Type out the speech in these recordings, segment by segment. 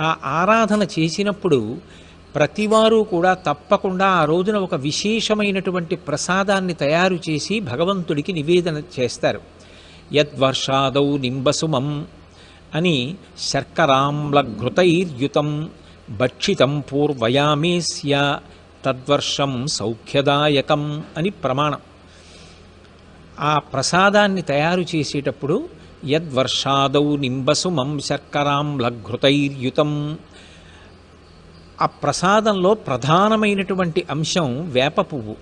ఆ ఆరాధన చేసినప్పుడు ప్రతివారు కూడా తప్పకుండా ఆ రోజున ఒక విశేషమైనటువంటి ప్రసాదాన్ని తయారు చేసి భగవంతుడికి నివేదన చేస్తారు. యద్వర్షాదౌ నింబసుమం అని శర్కరాంలఘృతైర్యుతం భక్షితం పూర్వయామేస్య తద్వర్షం సౌఖ్యదాయకం అని ప్రమాణం. ఆ ప్రసాదాన్ని తయారు చేసేటప్పుడు యద్వర్షాదౌ నింబసుమం శర్కరాం లఘృతైర్యుతం. ఆ ప్రసాదంలో ప్రధానమైనటువంటి అంశం వేప పువ్వు.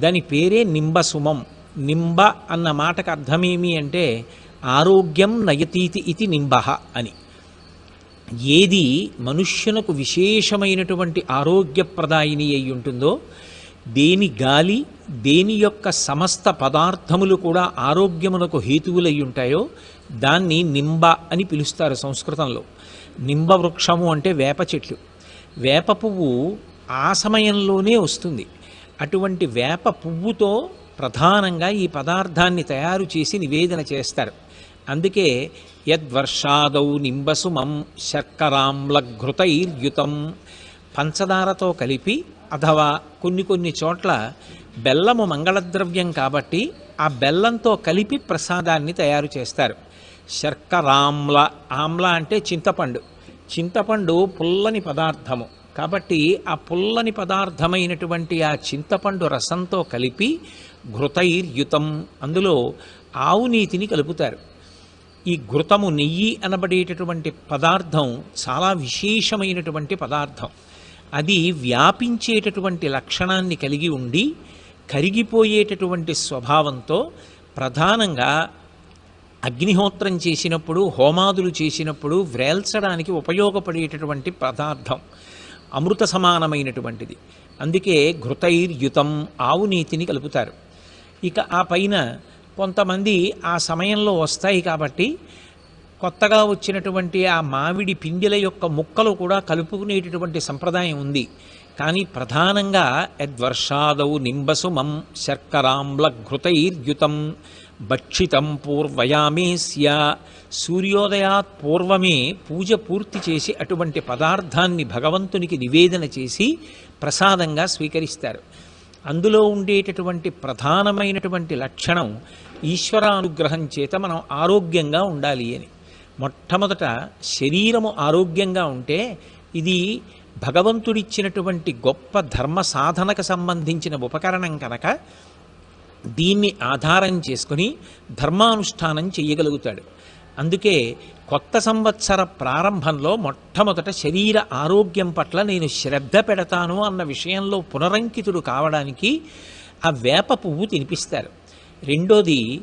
దాని పేరే నింబసుమం. నింబ అన్న మాటకు అర్థమేమి అంటే ఆరోగ్యం నయతీతి ఇది నింబ అని. ఏది మనుష్యునకు విశేషమైనటువంటి ఆరోగ్యప్రదాయిని అయి ఉంటుందో దేని గాలి దేని యొక్క సమస్త పదార్థములు కూడా ఆరోగ్యమునకు హేతువులై ఉంటాయో దాన్ని నింబ అని పిలుస్తారు సంస్కృతంలో. నింబ వృక్షము అంటే వేప చెట్లు. వేప పువ్వు ఆ సమయంలోనే వస్తుంది. అటువంటి వేప పువ్వుతో ప్రధానంగా ఈ పదార్థాన్ని తయారు చేసి నివేదన చేస్తారు. అందుకే యద్వర్షాదౌ నింబసుమం శర్కరాంలఘృతైర్యుతం పంచదారతో కలిపి అథవా కొన్ని కొన్ని చోట్ల బెల్లము మంగళద్రవ్యం కాబట్టి ఆ బెల్లంతో కలిపి ప్రసాదాన్ని తయారు చేస్తారు. శర్కరామ్ల ఆమ్ల అంటే చింతపండు. చింతపండు పుల్లని పదార్థము. కాబట్టి ఆ పుల్లని పదార్థమైనటువంటి ఆ చింతపండు రసంతో కలిపి ఘృతైర్యుతం. అందులో ఆవు నీతిని కలుపుతారు. ఈ ఘృతము నెయ్యి అనబడేటటువంటి పదార్థం చాలా విశేషమైనటువంటి పదార్థం. అది వ్యాపించేటటువంటి లక్షణాన్ని కలిగి ఉండి కరిగిపోయేటటువంటి స్వభావంతో ప్రధానంగా అగ్నిహోత్రం చేసినప్పుడు హోమాదులు చేసినప్పుడు వ్రేల్చడానికి ఉపయోగపడేటటువంటి పదార్థం అమృత సమానమైనటువంటిది. అందుకే ఘృతైర్యుతం ఆవు నీతిని కలుపుతారు. ఇక ఆ పైన కొంతమంది ఆ సమయంలో వస్తాయి కాబట్టి కొత్తగా వచ్చినటువంటి ఆ మామిడి పిండిల యొక్క ముక్కలు కూడా కలుపుకునేటటువంటి సంప్రదాయం ఉంది. కానీ ప్రధానంగా యద్వర్షాదౌ నింబసుమం శర్కరాంలఘృతైర్యుతం భక్షితం పూర్వయామేస్య సూర్యోదయాత్ పూర్వమే పూజ పూర్తి చేసి అటువంటి పదార్థాన్ని భగవంతునికి నివేదన చేసి ప్రసాదంగా స్వీకరిస్తారు. అందులో ఉండేటటువంటి ప్రధానమైనటువంటి లక్షణం ఈశ్వరానుగ్రహం చేత మనం ఆరోగ్యంగా ఉండాలి అని. మొట్టమొదట శరీరము ఆరోగ్యంగా ఉంటే ఇది భగవంతుడిచ్చినటువంటి గొప్ప ధర్మ సాధనకు సంబంధించిన ఉపకరణం కనుక దీన్ని ఆధారం చేసుకుని ధర్మానుష్ఠానం చేయగలుగుతాడు అందుకే కొత్త సంవత్సర ప్రారంభంలో మొట్టమొదట శరీర ఆరోగ్యం పట్ల నేను శ్రద్ధ పెడతాను అన్న విషయంలో పునరంకితుడు కావడానికి ఆ వేప పువ్వు తినిపిస్తారు. రెండోది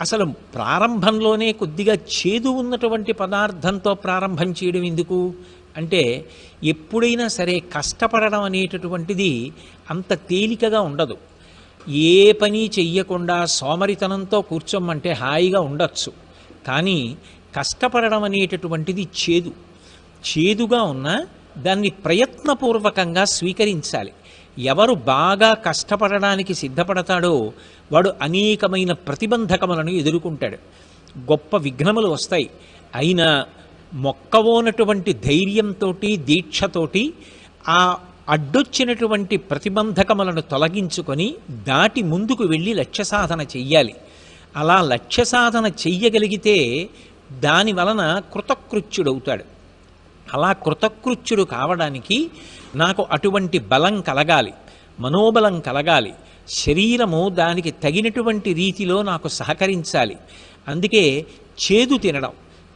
అసలు ప్రారంభంలోనే కొద్దిగా చేదు ఉన్నటువంటి పదార్థంతో ప్రారంభం చేయడం ఎందుకు? అంటే ఎప్పుడైనా సరే కష్టపడడం అనేటటువంటిది అంత తేలికగా ఉండదు. ఏ పని చెయ్యకుండా సోమరితనంతో కూర్చోమంటే హాయిగా ఉండొచ్చు. కానీ కష్టపడడం అనేటటువంటిది చేదు. చేదుగా ఉన్నా దాన్ని ప్రయత్నపూర్వకంగా స్వీకరించాలి. ఎవరు బాగా కష్టపడడానికి సిద్ధపడతాడో వాడు అనేకమైన ప్రతిబంధకములను ఎదుర్కొంటాడు. గొప్ప విఘ్నములు వస్తాయి. అయినా మొక్కవోనటువంటి ధైర్యంతో దీక్షతోటి ఆ అడ్డొచ్చినటువంటి ప్రతిబంధకములను తొలగించుకొని దాటి ముందుకు వెళ్ళి లక్ష్య సాధన చెయ్యాలి. అలా లక్ష్య సాధన చెయ్యగలిగితే దాని వలన కృతకృత్యుడవుతాడు. అలా కృతకృత్యుడు కావడానికి నాకు అటువంటి బలం కలగాలి మనోబలం కలగాలి శరీరము దానికి తగినటువంటి రీతిలో నాకు సహకరించాలి. అందుకే చేదు తినడం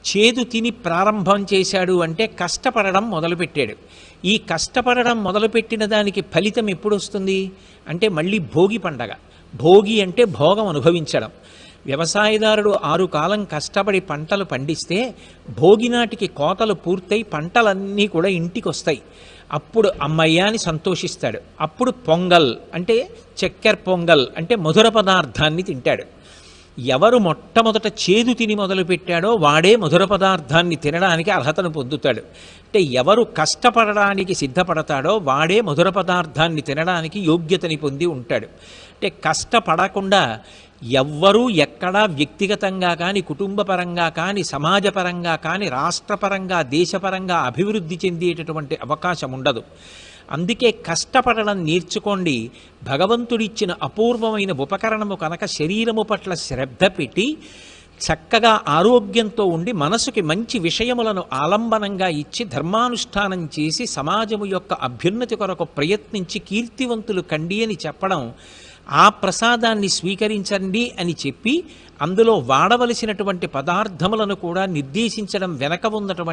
చేదు తిని ప్రారంభం చేశాడు అంటే కష్టపడడం మొదలుపెట్టాడు. ఈ కష్టపడడం మొదలుపెట్టిన దానికి ఫలితం ఎప్పుడు వస్తుంది? అంటే మళ్ళీ భోగి పండగ. భోగి అంటే భోగం అనుభవించడం. వ్యవసాయదారుడు ఆరు కాలం కష్టపడి పంటలు పండిస్తే భోగి నాటికి కోతలు పూర్తయి పంటలన్నీ కూడా ఇంటికి వస్తాయి అప్పుడు అమ్మయ్య అని సంతోషిస్తాడు. అప్పుడు పొంగల్ అంటే చక్కెర పొంగల్ అంటే మధుర పదార్థాన్ని తింటాడు. ఎవరు మొట్టమొదట చేదు తిని మొదలుపెట్టాడో వాడే మధుర పదార్థాన్ని తినడానికి అర్హతను పొందుతాడు. అంటే ఎవరు కష్టపడడానికి సిద్ధపడతాడో వాడే మధుర పదార్థాన్ని తినడానికి యోగ్యతని పొంది ఉంటాడు. అంటే కష్టపడకుండా ఎవ్వరూ ఎక్కడా వ్యక్తిగతంగా కానీ కుటుంబపరంగా కానీ సమాజపరంగా కానీ రాష్ట్రపరంగా దేశపరంగా అభివృద్ధి చెందేటటువంటి అవకాశం ఉండదు. అందుకే కష్టపడడం నేర్చుకోండి. భగవంతుడిచ్చిన అపూర్వమైన ఉపకరణము కనుక శరీరము పట్ల శ్రద్ధ పెట్టి చక్కగా ఆరోగ్యంతో ఉండి మనసుకి మంచి విషయములను ఆలంబనంగా ఇచ్చి ధర్మానుష్ఠానం చేసి సమాజము యొక్క అభ్యున్నతి కొరకు ప్రయత్నించి కీర్తివంతులు కండి అని చెప్పడం ఆ ప్రసాదాన్ని స్వీకరించండి అని చెప్పి అందులో వాడవలసినటువంటి పదార్థములను కూడా నిర్దేశించడం వెనక ఉన్నటువంటి